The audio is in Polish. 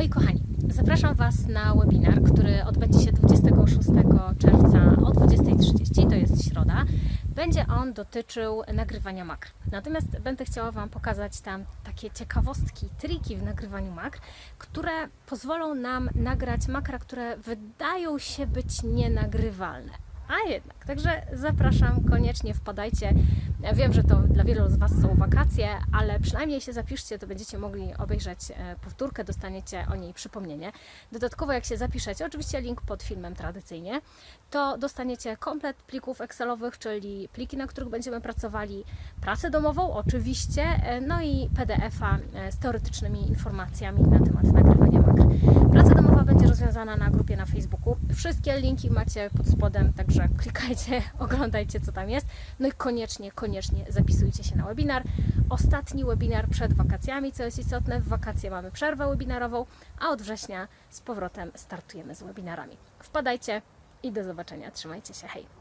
Moi kochani, zapraszam Was na webinar, który odbędzie się 26 czerwca o 20.30, to jest środa. Będzie on dotyczył nagrywania makr. Natomiast będę chciała Wam pokazać tam takie ciekawostki, triki w nagrywaniu makr, które pozwolą nam nagrać makra, które wydają się być nienagrywalne. A jednak, także zapraszam, koniecznie wpadajcie. Wiem, że to dla wielu z Was są wakacje, ale przynajmniej się zapiszcie, to będziecie mogli obejrzeć e, powtórkę, dostaniecie o niej przypomnienie. Dodatkowo, jak się zapiszecie, oczywiście link pod filmem tradycyjnie, to dostaniecie komplet plików Excelowych, czyli pliki, na których będziemy pracowali, pracę domową oczywiście, e, no i PDF-a e, z teoretycznymi informacjami na temat nagrywania makr. Praca domowa będzie rozwiązana na grupie na Facebooku. Wszystkie linki macie pod spodem, także klikajcie, oglądajcie co tam jest. No i koniecznie, koniecznie zapisujcie się na webinar. Ostatni webinar przed wakacjami, co jest istotne, w wakacje mamy przerwę webinarową, a od września z powrotem startujemy z webinarami. Wpadajcie i do zobaczenia. Trzymajcie się, hej!